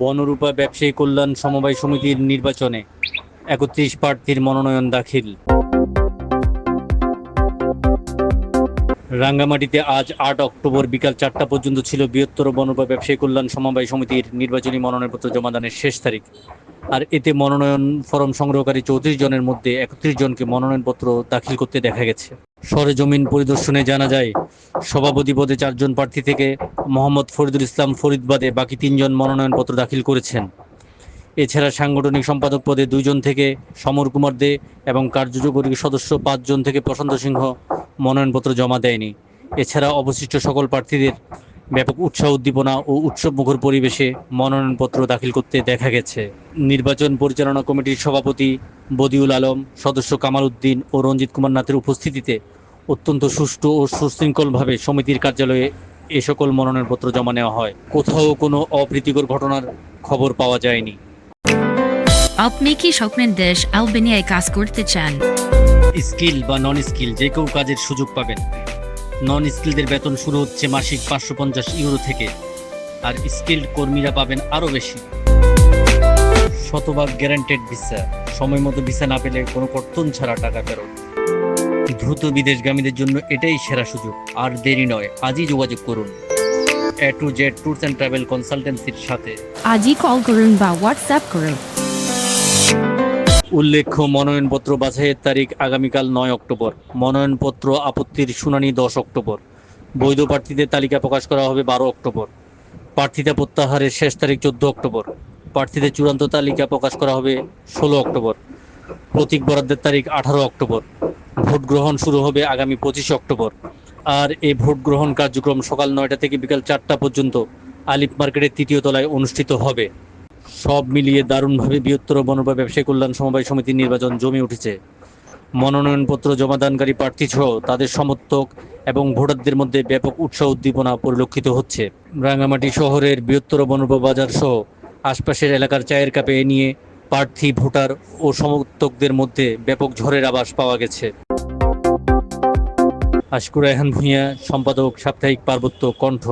বনরূপা ব্যবসায়ী কল্যাণ সমবায় সমিতির নির্বাচনে একত্রিশ প্রার্থীর মনোনয়ন দাখিল। রাঙ্গামাটিতে আজ আট অক্টোবর বিকাল চারটা পর্যন্ত ছিল বৃহত্তর বনরূপা ব্যবসায়ী কল্যাণ সমবায় সমিতির নির্বাচনী মনোনয়নপত্র জমাদানের শেষ তারিখ। আর এতে মনোনয়ন ফরম সংগ্রহকারী চৌত্রিশ জনের মধ্যে একত্রিশ জনকে মনোনয়নপত্র দাখিল করতে দেখা গেছে। সরেজমিন পরিদর্শনে জানা যায় সভাপতি পদে চারজন প্রার্থী থেকে মোহাম্মদ ফরিদুল ইসলাম ফরিদ বাদে বাকি তিনজন মনোনয়নপত্র দাখিল করেছেন। এছাড়া সাংগঠনিক সম্পাদক পদে দুইজন থেকে সমর কুমার দে এবং কার্যকরী সদস্য পাঁচজন থেকে প্রশান্ত সিংহ মনোনয়নপত্র জমা দেয়নি। এছাড়া অবশিষ্ট সকল প্রার্থীদের ব্যাপক উৎসাহ উদ্দীপনা ও উৎসবমুখর পরিবেশে মনোনয়নপত্র দাখিল করতে দেখা গেছে। নির্বাচন পরিচালনা কমিটির সভাপতি বদিউল আলম, সদস্য কামাল উদ্দিন ও রঞ্জিত কুমার নাথের উপস্থিতিতে অত্যন্ত সুষ্ঠু ও সুশৃঙ্খলভাবে সমিতির কার্যালয়ে এ সকল মনোনয়নপত্র জমা নেওয়া হয়। কোথাও কোনো অপ্রীতিকর ঘটনার খবর পাওয়া যায়নি। আপনি কি স্বপ্নের দেশ আলবেনিয়ায় কাজ করতে চান? স্কিল বা নন স্কিল যে কেউ কাজের সুযোগ পাবেন। নন স্কিলদের বেতন শুরু হচ্ছে মাসিক পাঁচশো পঞ্চাশ ইউরো থেকে আর স্কিল্ড কর্মীরা পাবেন আরও বেশি। শতভাগ গ্যারান্টেড ভিসা সময় মতো ভিসা না পেলে কোনো কর্তন ছাড়া টাকা ফেরত। দ্রুত বিদেশগামীদের জন্য এটাই সেরা সুযোগ। আর দেরি নয় আজই যোগাযোগ করুন। A to Z tours and travel কনসালটেন্সির সাথে। আজই কল করুন বা হোয়াটসঅ্যাপ করুন। উল্লেখ্য মনোনয়নপত্র বাছাইয়ের তারিখ আগামীকাল নয় অক্টোবর। মনোনয়নপত্র আপত্তির শুনানি দশ অক্টোবর। বৈধ প্রার্থীদের তালিকা প্রকাশ করা হবে বারো অক্টোবর। প্রার্থিতা প্রত্যাহারের শেষ তারিখ চোদ্দ অক্টোবর। প্রার্থীদের চূড়ান্ত তালিকা প্রকাশ করা হবে ষোলো অক্টোবর। প্রতীক বরাদ্দের তারিখ আঠারো অক্টোবর। ভোট গ্রহণ শুরু হবে আগামী পঁচিশে অক্টোবর। আর এই ভোট গ্রহণ কার্যক্রম সকাল নয়টা থেকে বিকাল চারটা পর্যন্ত আলিফ মার্কেটের তৃতীয় তলায় অনুষ্ঠিত হবে। সব মিলিয়ে দারুণভাবে বৃহত্তর বনবা ব্যবসায়ী কল্যাণ সমবায় সমিতির নির্বাচন জমে উঠেছে। মনোনয়নপত্র জমাদানকারী প্রার্থী সহ তাদের সমর্থক এবং ভোটারদের মধ্যে ব্যাপক উৎসাহ উদ্দীপনা পরিলক্ষিত হচ্ছে। রাঙ্গামাটি শহরের বৃহত্তর বনবা বাজার সহ আশপাশের এলাকার চায়ের কাপে এ নিয়ে প্রার্থী, ভোটার ও সমর্থকদের মধ্যে ব্যাপক ঝড়ের আভাস পাওয়া গেছে। আশকুর রায়হান ভূঁইয়া সম্পাদক সাপ্তাহিক পার্বত্য কণ্ঠ।